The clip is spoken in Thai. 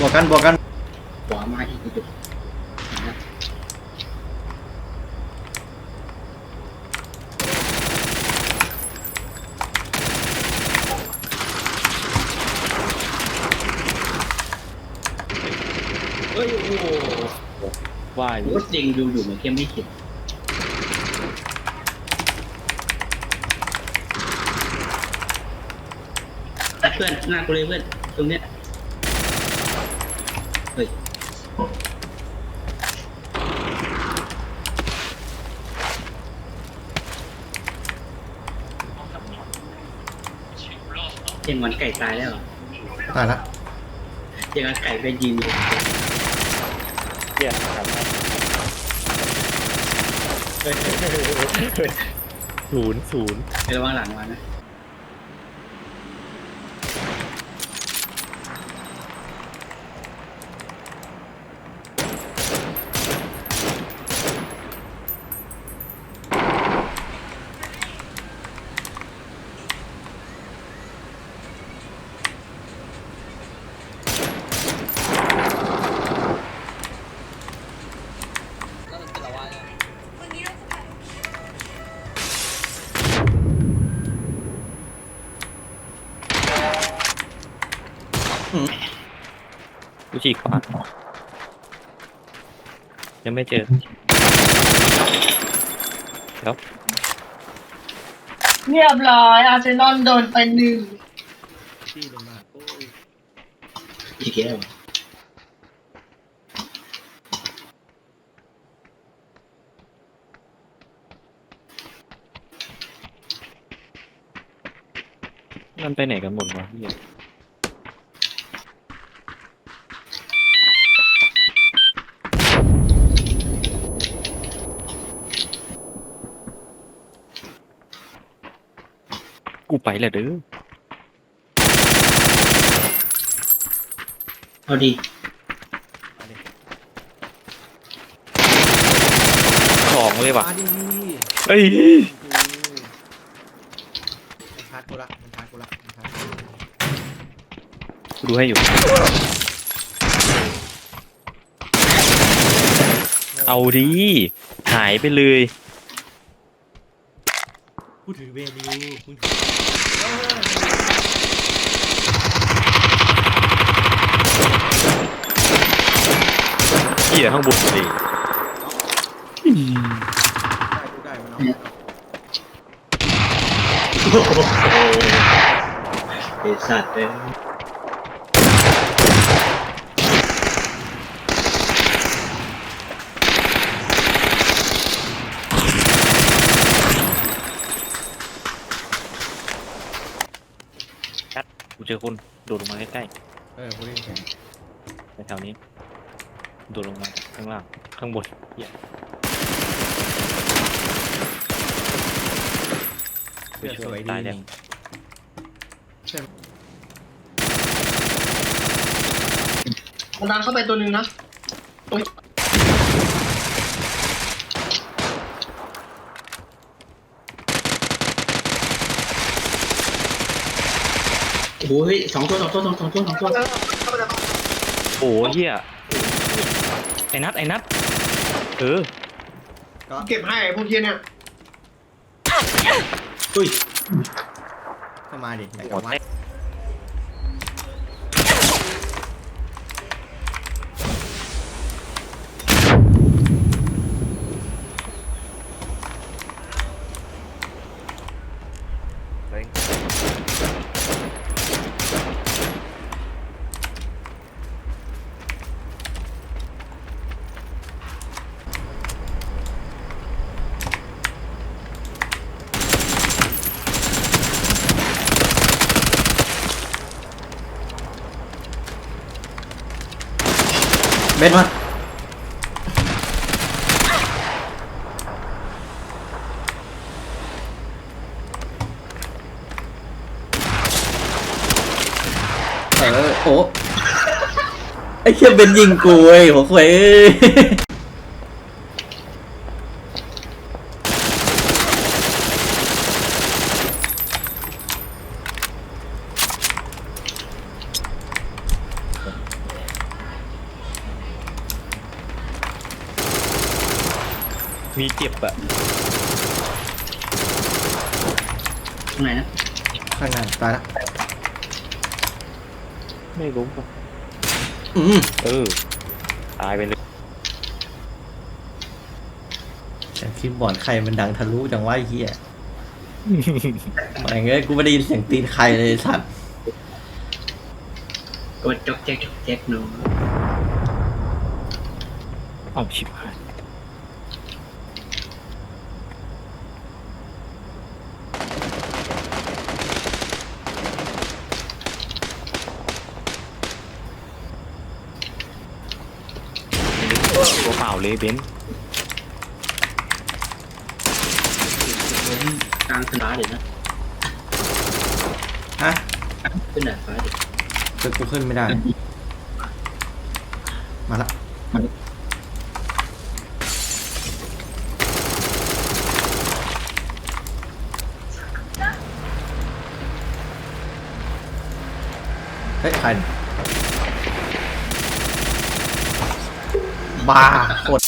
บวกกันบวกกันขวามาอีกจุดเฮ้ยโอ้โหว่าอยู่ก็จริงดูอยู่เหมือนแค่ไม่เห็นเพื่อนหน้ากูเลยเพื่อนตรงเนี้ย เฮ้ยเจงวันไก่ตายแล้วเหรอตายละเจงวันไก่ไปยืนอยู่เหี้ยทำให้ศูนย์ศูนย์ไประวังหลังมานะ กูฉีกขวายังไม่เจอเดี๋ยวเรียบร้อย อาร์เซนอลโดนไปหนึ่งที่ลงมาโอ้ยอีกแล้วมันไปไหนกันหมดวะเหี้ย กูไปแหละเด้อเอาดีสองเลยว่ะมาดีเอ้ยมันชาร์จกูละมันชาร์จกูละมันชาร์จกูกูดูให้อยู่ เอาดี หายไปเลย กูถือเวนิวมึงเหี้ยข้างบนดิได้กูได้มันเอาโอ้โหไอสัตว์เลย เจอคนโดดลงมาใกล้เออกูได้ยินเสียงๆในแถวนี้ โดดลงมาข้างล่าง ข้างบนเหี้ยไปเสื้อช่สววยยดีตายแล้ว นี่เสื้อมันดันเข้าไปตัวหนึ่งนะ โอ๊ยโอ้ยสองตัวสองตัวสองสองตัวสองตัวเข้าไปแล้วโอ้เหี้ยไอ้นัทไอ้นัทเออก็เก็บให้พวกเทียเนี่ยอุ้ย เข้ามาดิไหนหมกับดวัแล้ด เบนมาเออโอ้ไอ้เชี่ยเบนยิงกูเว้ยหัวควยเอ้ย มีเจ็บอะตรงไหนนะข้างหน้าตายละไม่รู้ปะอืมเออ ตายไปเลยแต่คีย์บอร์ดใครมันดังทะลุจังวะไอ้เหี้ยไม่เงี้ยกูไม่ได้ยินเสียงตีนใครเลยไอ้สัตว์กดจกแจ๊กจกแจ๊กหนู เอาชิบหาย ตัวเปล่าเลยเบนซ์กลางสนามเดี๋ยวนะฮะขึ้นดาดฟ้าเดี๋ยวเกิดกูขึ้นไม่ได้ มาละเฮ้ยใคร บ้าโคตร